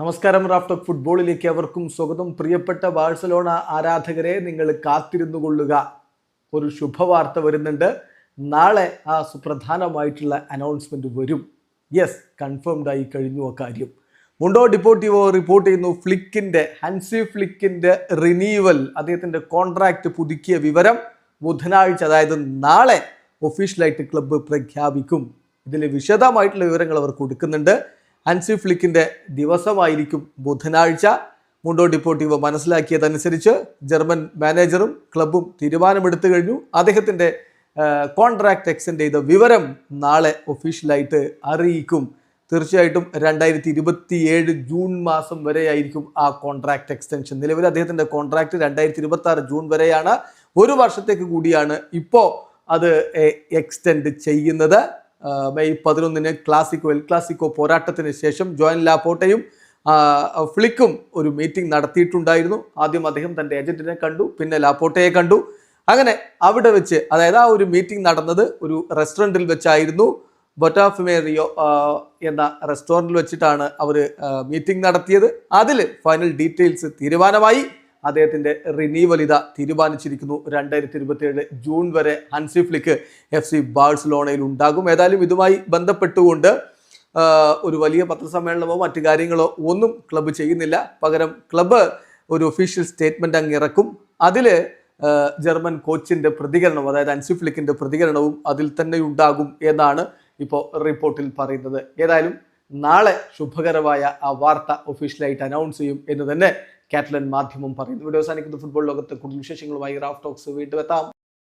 നമസ്കാരം റാഫ്റ്റോക്ക് ഫുട്ബോളിലേക്ക് അവർക്കും സ്വാഗതം. പ്രിയപ്പെട്ട ബാഴ്സലോണ ആരാധകരെ നിങ്ങൾ കാത്തിരുന്നു കൊള്ളുക ഒരു ശുഭവാർത്ത വരുന്നുണ്ട്. നാളെ ആ സുപ്രധാനമായിട്ടുള്ള അനൗൺസ്മെന്റ് വരും. യെസ് കൺഫേംഡ് ആയി കഴിഞ്ഞു ആ കാര്യം. മുണ്ടോ ഡിപ്പോർട്ടിവോ റിപ്പോർട്ട് ചെയ്യുന്നു. ഫ്ലിക്കിന്റെ ഹൻസി ഫ്ലിക്കിന്റെ റിനീവൽ അദ്ദേഹത്തിന്റെ കോൺട്രാക്റ്റ് പുതുക്കിയ വിവരം ബുധനാഴ്ച അതായത് നാളെ ഒഫീഷ്യലായിട്ട് ക്ലബ്ബ് പ്രഖ്യാപിക്കും. ഇതിൽ വിശദമായിട്ടുള്ള വിവരങ്ങൾ അവർ കൊടുക്കുന്നുണ്ട്. ഹൻസി ഫ്ലിക്കിന്റെ ദിവസമായിരിക്കും ബുധനാഴ്ച. മുണ്ടോ ഡിപ്പോട്ടീവ് മനസ്സിലാക്കിയതനുസരിച്ച് ജർമ്മൻ മാനേജറും ക്ലബും തീരുമാനമെടുത്തു കഴിഞ്ഞു. അദ്ദേഹത്തിന്റെ കോൺട്രാക്ട് എക്സ്റ്റെൻഡ് ചെയ്ത വിവരം നാളെ ഒഫീഷ്യലായിട്ട് അറിയിക്കും. തീർച്ചയായിട്ടും രണ്ടായിരത്തി ഇരുപത്തി ഏഴ് ജൂൺ മാസം വരെയായിരിക്കും ആ കോൺട്രാക്ട് എക്സ്റ്റൻഷൻ നിലവിൽ അദ്ദേഹത്തിന്റെ കോൺട്രാക്ട് രണ്ടായിരത്തി ഇരുപത്തി ആറ് ജൂൺ വരെയാണ്. ഒരു വർഷത്തേക്ക് കൂടിയാണ് ഇപ്പോൾ അത് എക്സ്റ്റെൻഡ് ചെയ്യുന്നത്. മെയ് പതിനൊന്നിന് ക്ലാസിക്കോ എൽ ക്ലാസിക്കോ പോരാട്ടത്തിന് ശേഷം ജോയൻ ലാപ്പോട്ടയും ഫ്ലിക്കും ഒരു മീറ്റിംഗ് നടത്തിയിട്ടുണ്ടായിരുന്നു. ആദ്യം അദ്ദേഹം തന്റെ ഏജന്റിനെ കണ്ടു പിന്നെ ലാപ്പോട്ടയെ കണ്ടു. അങ്ങനെ അവിടെ വെച്ച് അതായത് ആ ഒരു മീറ്റിംഗ് നടന്നത് ഒരു റെസ്റ്റോറന്റിൽ വെച്ചായിരുന്നു. ബൊറ്റാഫിമേറിയോ എന്ന റെസ്റ്റോറന്റിൽ വെച്ചിട്ടാണ് അവർ മീറ്റിംഗ് നടത്തിയത്. അതിൽ ഫൈനൽ ഡീറ്റെയിൽസ് തീരുമാനമായി. അദ്ദേഹത്തിന്റെ റിനീവൽ ഇത തീരുമാനിച്ചിരിക്കുന്നു. രണ്ടായിരത്തി ഇരുപത്തി ഏഴ് ജൂൺ വരെ ഹൻസി ഫ്ലിക്ക് എഫ് സി ബാഴ്സലോണയിൽ ഉണ്ടാകും. ഏതായാലും ഇതുമായി ബന്ധപ്പെട്ടുകൊണ്ട് ഒരു വലിയ പത്രസമ്മേളനമോ മറ്റു കാര്യങ്ങളോ ഒന്നും ക്ലബ്ബ് ചെയ്യുന്നില്ല. പകരം ക്ലബ്ബ് ഒരു ഒഫീഷ്യൽ സ്റ്റേറ്റ്മെന്റ് അങ്ങ് ഇറക്കും. അതിൽ ജർമ്മൻ കോച്ചിന്റെ പ്രതികരണം അതായത് ഹൻസി ഫ്ലിക്കിന്റെ പ്രതികരണവും അതിൽ തന്നെ ഉണ്ടാകും എന്നാണ് ഇപ്പോൾ റിപ്പോർട്ടിൽ പറയുന്നത്. ഏതായാലും നാളെ ശുഭകരമായ ആ വാർത്ത ഒഫീഷ്യലായിട്ട് അനൗൺസ് ചെയ്യും എന്ന് തന്നെ കാറ്റലൻ മാധ്യമം പറയുന്നു. വീഡിയോ അവസാനിക്കുന്ന. ഫുട്ബോൾ ലോകത്തെ കൂടുതൽ വിശേഷങ്ങളുമായി റാഫ് ടോക്സ് വീണ്ടും എത്താം